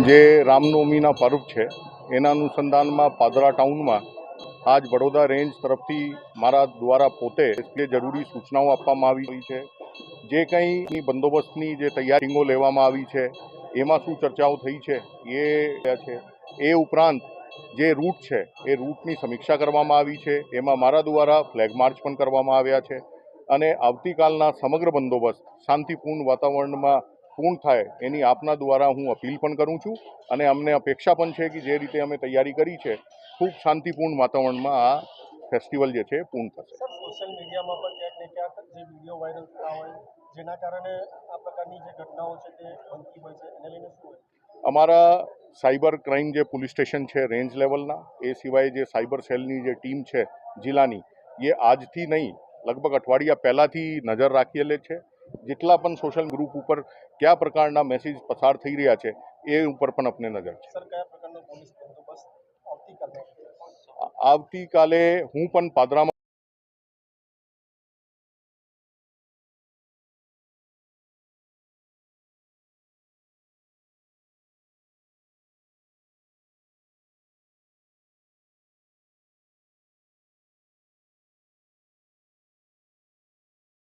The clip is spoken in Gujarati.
જે રામનવમીના પર્વ છે, એના અનુસંધાનમાં પાદરા ટાઉનમાં આજ વડોદરા રેન્જ તરફથી મારા દ્વારા પોતે જે જરૂરી સૂચનાઓ આપવામાં આવી છે, જે કંઈ બંદોબસ્તની જે તૈયારીઓ લેવામાં આવી છે, એમાં શું ચર્ચાઓ થઈ છે, એ છે. એ ઉપરાંત જે રૂટ છે, એ રૂટની સમીક્ષા કરવામાં આવી છે, એમાં મારા દ્વારા ફ્લેગ માર્ચ પણ કરવામાં આવ્યા છે અને આવતીકાલના સમગ્ર બંદોબસ્ત શાંતિપૂર્ણ વાતાવરણમાં પૂર્ણ થાય એની આપના દ્વારા હું અપીલ પણ કરું છું અને અમને અપેક્ષા પણ છે કે જે રીતે અમે તૈયારી કરી છે ખૂબ શાંતિપૂર્ણ વાતાવરણમાં આ ફેસ્ટિવલ જે છે એ પૂર્ણ થશે. સોશિયલ મીડિયામાં પણ ક્યાંક ને ક્યાંક જે વીડિયો વાયરલ થતા હોય જેના કારણે આ પ્રકારની જે ઘટનાઓ છે તે બનતી હોય છે એને લઈને શું અમારા સાયબર ક્રાઇમ જે પોલીસ સ્ટેશન છે રેન્જ લેવલના એ સિવાય જે સાયબર સેલની જે ટીમ છે જિલ્લાની એ આજથી નહીં લગભગ અઠવાડિયા પહેલાંથી નજર રાખીએલે છે. જેટલા પણ સોશિયલ ગ્રુપ ઉપર કયા પ્રકારના મેસેજ પસાર થઈ રહ્યા છે એ ઉપર પણ આપણે નજર છે. આવતીકાલે હું પણ પાદરામાં